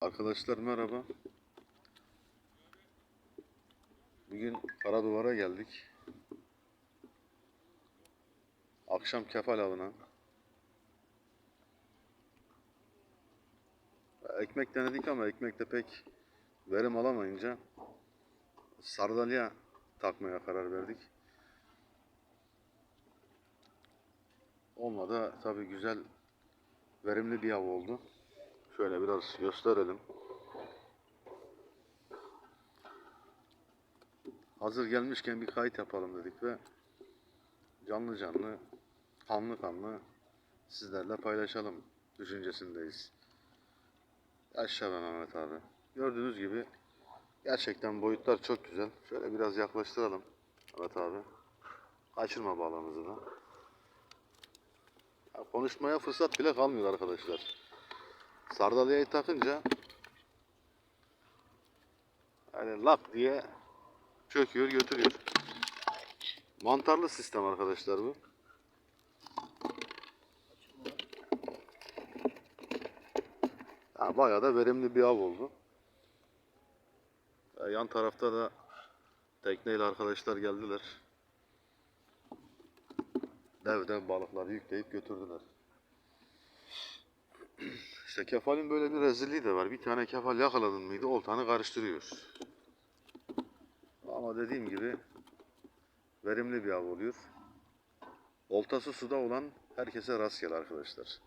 Arkadaşlar merhaba. Bugün Karaduvar'a geldik. Akşam kefal avına. Ekmek denedik ama ekmekte pek verim alamayınca sardalya takmaya karar verdik. Olmadı tabi güzel verimli bir av oldu. Şöyle biraz gösterelim. Hazır gelmişken bir kayıt yapalım dedik ve canlı canlı, kanlı kanlı sizlerle paylaşalım düşüncesindeyiz. Yaşa be Mehmet abi. Gördüğünüz gibi gerçekten boyutlar çok güzel. Şöyle biraz yaklaştıralım Mehmet abi. Kaçırma balığımızı da. Ya konuşmaya fırsat bile kalmıyor arkadaşlar. Sardalyayı takınca yani lak diye çöküyor götürüyor. Mantarlı sistem arkadaşlar bu. Ha, bayağı da verimli bir av oldu. Ya, yan tarafta da tekneyle arkadaşlar geldiler. Dev dev balıkları yükleyip götürdüler. İşte kefalin böyle bir rezilliği de var. Bir tane kefal yakaladın mıydı oltanı karıştırıyoruz. Ama dediğim gibi verimli bir av oluyor. Oltası suda olan herkese rastgele arkadaşlar.